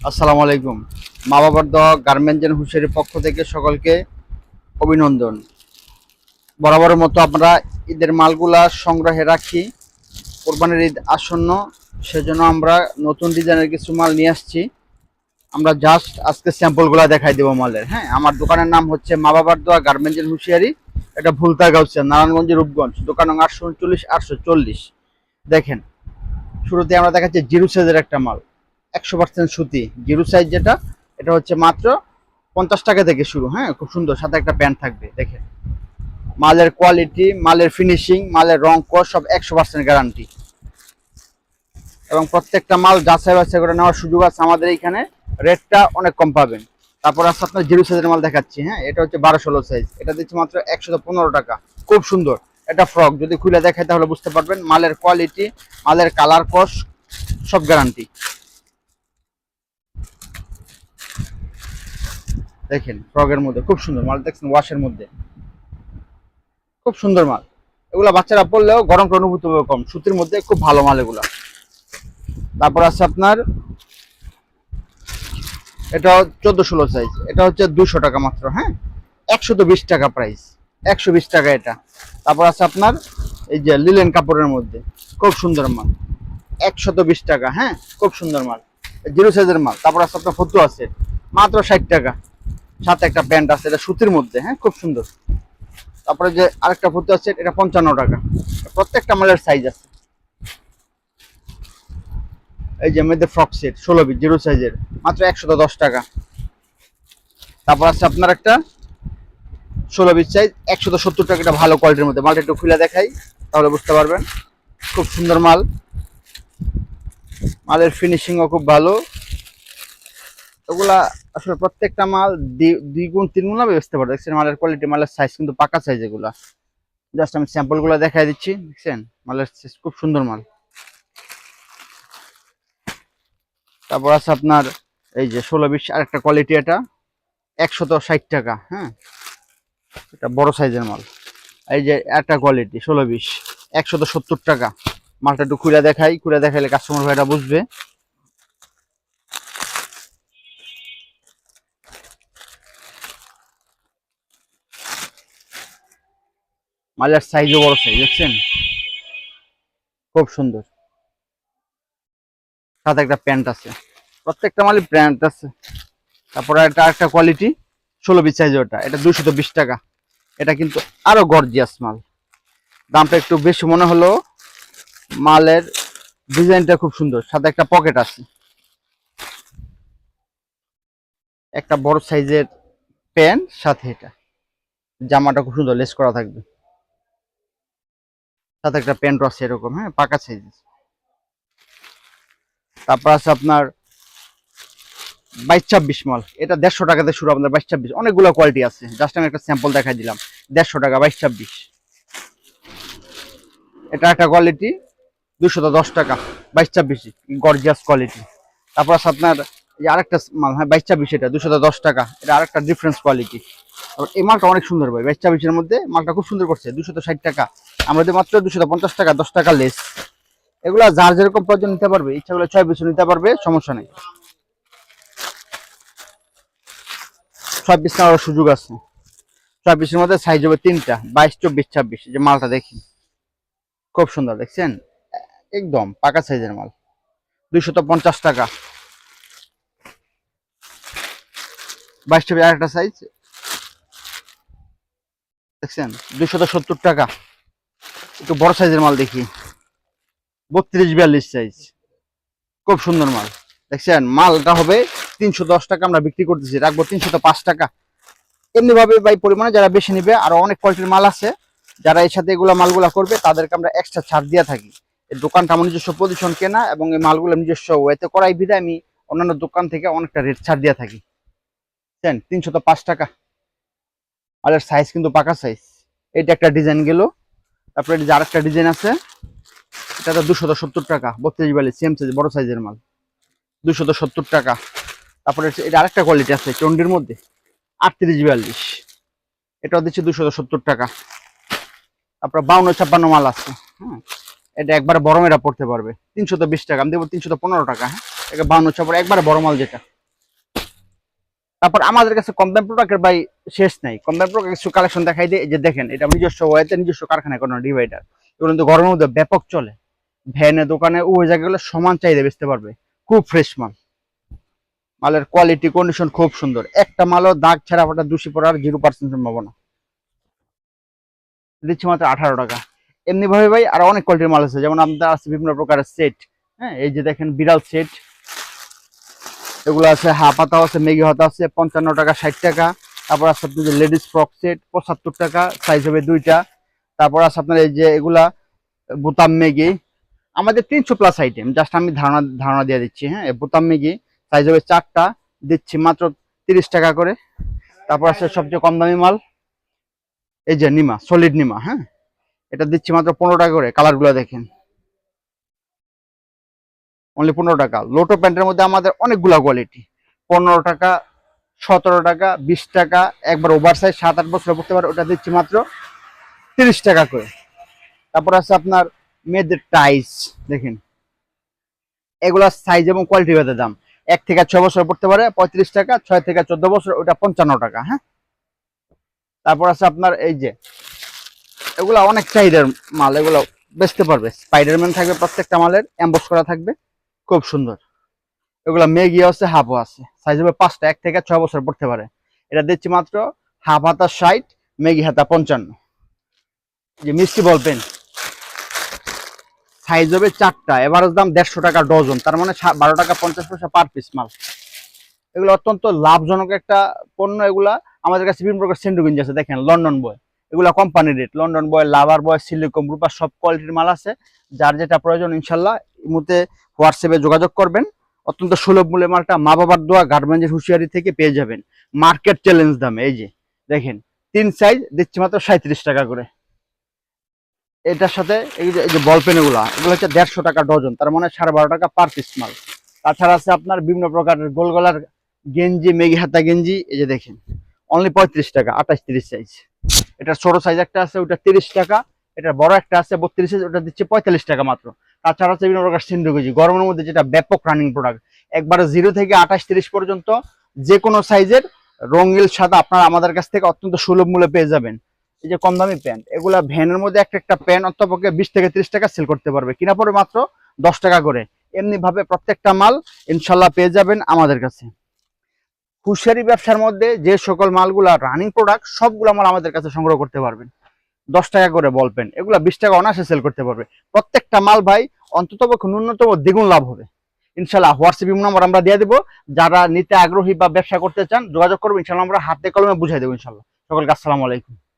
আসসালামু আলাইকুম। মা বাবার দোয়া, গার্মেন্টস এন্ড হুশিয়ারির পক্ষ থেকে সকলকে অভিনন্দন। বরাবরের মতো আমরা ঈদের মালগুলা সংগ্রহে রাখি। কোরবানির ঈদ আসন্ন, সেজন্য আমরা নতুন ডিজাইনের কিছু মাল নিয়ে আসছি। আমরা জাস্ট আজকে স্যাম্পলগুলো দেখাই দেবো মালের। হ্যাঁ আমার দোকানের নাম হচ্ছে মা বাবার দোয়া, গার্মেন্টস এন্ড হুশিয়ারি, এটা ভুলতা গাউসিয়া নারায়ণগঞ্জ রূপগঞ্জ, দোকান আটশো উনচল্লিশ আটশো চল্লিশ দেখেন, শুরুতে আমরা দেখাচ্ছি জিরো একটা মাল। একশো পার্সেন্ট সুতি। জিরো সাইজ যেটা, এটা হচ্ছে মাত্র পঞ্চাশ টাকা থেকে শুরু হ্যাঁ? খুব সুন্দর, সাথে একটা প্যান্ট থাকবে, দেখেন। মালের কোয়ালিটি মালের ফিনিশিং মালের রং কস সব একশো পার্সেন্ট গ্যারান্টি এবং প্রত্যেকটা মাল যাচাই বাছাই করে নেওয়ার সুযোগ আছে আমাদের এইখানে। রেটটা অনেক কম পাবেন। তারপর আছে আপনার জিরো সাইজের মাল দেখাচ্ছি হ্যাঁ? এটা হচ্ছে বারো ষোলো সাইজ এটা দিচ্ছে মাত্র একশো পনেরো টাকা। খুব সুন্দর। এটা ফ্রক যদি খুলে দেখাই তাহলে বুঝতে পারবেন, মালের কোয়ালিটি মালের কালার কস সব গ্যারান্টি দেখেন ফ্রগের মধ্যে, খুব সুন্দর মাল, দেখছেন ওয়াশের মধ্যে। খুব সুন্দর মাল। এগুলা বাচ্চারা পড়লেও গরমটা অনুভূত কম। সুতির মধ্যে খুব ভালো মাল এগুলা। তারপর আছে আপনার, এটা চোদ্দ ষোলো সাইজ এটা হচ্ছে দুশো টাকা মাত্র হ্যাঁ? একশো তো বিশ টাকা প্রাইস একশো বিশ টাকা এটা। তারপর আছে আপনার, এই যে লিলেন কাপড়ের মধ্যে। খুব সুন্দর মাল। একশত বিশ টাকা হ্যাঁ? খুব সুন্দর মাল। জিরো সাইজের মাল। তারপর আছে আপনার ফতু আছে মাত্র ষাট টাকা। সাথে একটা প্যান্ট আছে, এটা সুতির মধ্যে হ্যাঁ খুব সুন্দর। তারপরে যে আরেকটা ফতু আছে, এটা পঞ্চান্ন টাকা। প্রত্যেকটা মালের সাইজ আছে। এই যে মেয়েদের ফ্রক সেট ষোলো বিশ জিরো সাইজের মাত্র একশত দশ টাকা। তারপর আছে আপনার একটা ষোলো বিশ সাইজ একশত সত্তর টাকা, এটা ভালো কোয়ালিটির মধ্যে। মালটা একটু খুলে দেখাই, তাহলে বুঝতে পারবেন। খুব সুন্দর মাল। মালের ফিনিশিংও খুব ভালো। ওগুলা আসলে প্রত্যেকটা মাল দুই গুণ তিন গুণ বেচতে পারে দেখছেন মালের কোয়ালিটি মালের সাইজ কিন্তু পাকা সাইজ এগুলা। জাস্ট আমি স্যাম্পলগুলো দেখাই দিচ্ছি, দেখছেন? মালের size খুব সুন্দর মাল। তারপর আছে আপনার এই যে ষোলো বিশ, আরেকটা কোয়ালিটি এটা, একশত ষাট টাকা হ্যাঁ? এটা বড় সাইজের মাল। এই যে একটা কোয়ালিটি ষোলো বিশ, একশত সত্তর টাকা। মালটা একটু খুলে দেখাই খুলে দেখাইলে কাস্টমার ভাইটা বুঝবে। মালের সাইজও বড় সাইজ দেখছেন? খুব সুন্দর। সাথে একটা প্যান্ট আছে। প্রত্যেকটা মালের প্যান্ট আছে। তারপরে এটা একটা কোয়ালিটি ষোলো বিশ সাইজ ওটা। এটা দুশো বিশ টাকা। এটা কিন্তু আরও গর্জিয়াস মাল। দামটা একটু বেশি মনে হলো মালের ডিজাইনটা খুব সুন্দর। সাথে একটা পকেট আছে। একটা বড় সাইজের প্যান্ট সাথে এটা। জামাটা খুব সুন্দর লেস করা থাকবে। সাথে একটা প্যান্ট আছে এরকম হ্যাঁ পাকা সাইজ তারপর আছে আপনার বাইশ ছাব্বিশ মাল। এটা দেড়শো টাকাতে শুরু, আপনার বাইশ ছাব্বিশ অনেকগুলো কোয়ালিটি আছে। জাস্ট আমি একটা স্যাম্পল দেখাই দিলাম। দেড়শো টাকা বাইশ ছাব্বিশ এটা একটা কোয়ালিটি দুশো দশ টাকা বাইশ ছাব্বিশ গর্জিয়াস কোয়ালিটি তারপর আছে আপনার আরেকটা মাল হ্যাঁ বাইশ ছাব্বিশ এটা দুশো দশ টাকা। এটা আরেকটা ডিফারেন্স কোয়ালিটি এই মালটা অনেক সুন্দর ভাই বাইশ ছাব্বিশের মধ্যে মালটা খুব সুন্দর করছে দুশো ষাট টাকা। আমাদের মাত্র দুশো পঞ্চাশ টাকা, দশ টাকা লেস এগুলো যার যেরকম প্রয়োজন নিতে পারবে, ইচ্ছা করলে ছয় পিছু নিতে পারবে, সমস্যা নেই। ছয় পিস নেওয়ার সুযোগ আছে। ছয় পিসের মধ্যে সাইজ হবে তিনটা, বাইশ, চব্বিশ, ছাব্বিশ যে মালটা দেখি। খুব সুন্দর, দেখছেন? একদম পাকা সাইজের মাল। দুইশত পঞ্চাশ টাকা। বাইশ, চব্বিশ, আরেকটা সাইজ দেখছেন? দুইশত সত্তর টাকা। একটু বড় সাইজের মাল দেখি। বত্রিশ, বিয়াল্লিশ সাইজ খুব সুন্দর মাল। দেখছেন, মালটা হবে তিনশো দশ টাকা আমরা বিক্রি করতেছি। রাখব তিনশত পাঁচ টাকা। এমনি ভাবে ভাই পরিমাণে যারা বেশি নিবে, আরও অনেক কোয়ালিটির মাল আছে, যারা এর সাথে এগুলো মালগুলা করবে, তাদেরকে আমরা এক্সট্রা ছাড় দিয়ে থাকি। এই দোকানটা আমার নিজস্ব পজিশন কেনা এবং এই মালগুলো নিজস্ব ওয়েতে করাই বিধায় আমি অন্যান্য দোকান থেকে অনেকটা রেট ছাড় দিয়ে থাকি। বুঝছেন তিনশত পাঁচ টাকা। মালের সাইজ কিন্তু পাকা সাইজ এটা একটা ডিজাইন গেল। তারপরে এই যে আরেকটা ডিজাইন আছে, এটা তো দুশত সত্তর টাকা, বত্রিশ বিয়াল্লিশ সেম সাইজ বড় সাইজের মাল। দুশত সত্তর টাকা। তারপরে এটা আরেকটা কোয়ালিটি আছে চন্ডির মধ্যে আটত্রিশ বিয়াল্লিশ। এটাও দিচ্ছে দুশত সত্তর টাকা। তারপরে বাউন্ন ছাপ্পান্ন মাল আছে হ্যাঁ। এটা একবার বড় মেয়েরা পড়তে পারবে। তিনশত বিশ টাকা, আমি দেবো তিনশত পনেরো টাকা হ্যাঁ। এটা বাউন্ন ছপর একবারে বড় মাল যেটা। তারপর আমাদের কাছে কম প্রোডাক্টের ভাই শেষ নাই। কম প্রোডাক্ট কিছু কালেকশন দেখাই এই যে দেখেন, এটা নিজস্ব ওয়াইতে নিজস্ব কারখানায় কোনো ডিভাইডার এগুলো কিন্তু গরমের মধ্যে ব্যাপক চলে। ভ্যানে দোকানে ওই জায়গাগুলো সমান চাহিদা বেচতে পারবে। খুব ফ্রেশ মাল। মালের কোয়ালিটি কন্ডিশন খুব সুন্দর। একটা মালও দাগ ছাড়া ওটা দূষি পড়ার জিরো পার্সেন্ট সম্ভাবনা। দিচ্ছি মাত্র আঠারো টাকা। এমনি ভাবে ভাই আর অনেক কোয়ালিটির মাল আছে। যেমন আপনার আছে বিভিন্ন প্রকারের সেট হ্যাঁ এই যে দেখেন বিড়াল সেট এগুলো আছে হাফ হাতা আছে মেগি হাতা আছে, পঞ্চান্ন টাকা, ষাট টাকা। তারপর আছে আপনার লেডিস ফ্রক সেট, পঁচাত্তর টাকা সাইজ হবে দুইটা। তারপর আছে আপনার এই যে এগুলা, বোতাম মেগি আমাদের তিনশো প্লাস আইটেম জাস্ট আমি ধারণা ধারণা দিয়ে দিচ্ছি হ্যাঁ? বোতাম মেগি সাইজ হবে চারটা, দিচ্ছি মাত্র তিরিশ টাকা করে। তারপর আছে সবচেয়ে কম দামি মাল, এই যে নিমা সলিড নিমা হ্যাঁ? এটা দিচ্ছি মাত্র পনেরো টাকা করে কালারগুলো দেখেন। অনলি পনেরো টাকা। লোটো প্যান্টের মধ্যে আমাদের অনেকগুলা কোয়ালিটি পনেরো টাকা, সতেরো টাকা, বিশ টাকা, একবার ওভার সাইজ সাত আট বছর পড়তে পারে ওটা দিচ্ছি মাত্র তিরিশ টাকা করে। তারপর আছে আপনার মেয়েদের টাইস দেখেন। এগুলা সাইজ এবং কোয়ালিটি ভেদে দাম। এক থেকে ছয় বছর পড়তে পারে, পঁয়ত্রিশ টাকা, ছয় থেকে চোদ্দ বছর, ওটা পঞ্চান্ন টাকা হ্যাঁ? তারপর আছে আপনার এই যে, এগুলা অনেক চাহিদার মাল, এগুলো বেচতে পারবে। স্পাইডারম্যান থাকবে প্রত্যেকটা মালের এম্বস করা থাকবে। খুব সুন্দর। এগুলা মেগি আছে হাফও আছে। সাইজ হবে পাঁচটা, এক থেকে ছয় বছর পড়তে পারে। এটা দিচ্ছি মাত্র হাফ হাতা ষাট মেগি হাতা পঞ্চান্ন। যে মিষ্টি বল পেন সাইজ হবে চারটা এভারেজ দাম দেড়শো টাকা ডজন। তার মানে বারো টাকা পঞ্চাশ পয়সা পার পিস মাল। এগুলো অত্যন্ত লাভজনক একটা পণ্য এগুলা। আমাদের কাছে বিভিন্ন প্রকার সেন্ডুগিঞ্জ আছে, দেখেন, লন্ডন বয়। এগুলা company rate London boy, lover boy সিলিকম Rupa সব কোয়ালিটির মাল আছে। যার যেটা প্রয়োজন, ইনশাল্লাহ মুহূর্তে হোয়াটসঅ্যাপে যোগাযোগ করবেন। অত্যন্ত সুলভ মূল্যে মালটা মা বাবার দোয়া গার্মেন্টের হুঁশিয়ারি থেকে পেয়ে যাবেন। মার্কেট চ্যালেঞ্জ দামে, এই যে, দেখেন, তিন সাইজ দিচ্ছে মাত্র সাঁত্রিশ টাকা করে। এটার সাথে এই যে এই যে বল পেন এগুলা হচ্ছে দেড়শো টাকা ডজন, তার মানে সাড়ে বারো টাকা পার পিস মাল। তাছাড়া আছে আপনার বিভিন্ন প্রকারের গোলগলার গেঞ্জি, মেগি হাতা গেঞ্জি, এই যে দেখেন অনলি পঁয়ত্রিশ টাকা, আঠাশ তিরিশ সাইজ এটা ছোট সাইজ একটা আছে, ওটা তিরিশ টাকা এটা বড় একটা আছে, বত্রিশ সাইজ ওটা দিচ্ছে পঁয়তাল্লিশ টাকা মাত্র। তাছাড়া আছে বিভিন্ন প্রকার সিন্ধু গেঞ্জি গরমের মধ্যে যেটা ব্যাপক রানিং প্রোডাক্ট একবারে জিরো থেকে আঠাশ, তিরিশ পর্যন্ত যে কোনো সাইজের রঙিল সাদা আপনারা আমাদের কাছ থেকে অত্যন্ত সুলভ মূল্যে পেয়ে যাবেন। এই যে কম দামি প্যান্ট এগুলা ভ্যানের মধ্যে একটা একটা প্যান্ট অন্তপক্ষে বিশ থেকে ত্রিশ টাকা সেল করতে পারবে। কিনা পরে মাত্র দশ টাকা করে। এমনি ভাবে প্রত্যেকটা মাল ইনশাল্লাহ পেয়ে যাবেন আমাদের কাছে। হুঁশিয়ারি ব্যবসার মধ্যে যে সকল মালগুলা রানিং প্রোডাক্ট সবগুলো মাল আমাদের কাছে সংগ্রহ করতে পারবেন। দশ টাকা করে বল পেন এগুলো বিশ টাকা অনায়াসে সেল করতে পারবে। প্রত্যেকটা মাল ভাই অন্তত ন্যূনতম দ্বিগুণ লাভ হবে। ইনশাল্লাহ হোয়াটসঅ্যাপ নম্বর আমরা দিয়ে দেবো। যারা নিতে আগ্রহী বা ব্যবসা করতে চান, যোগাযোগ করব ইনশাল্লাহ আমরা হাতে কলমে বুঝাই দেবো ইনশাল্লাহ সকলকে আসসালামু আলাইকুম।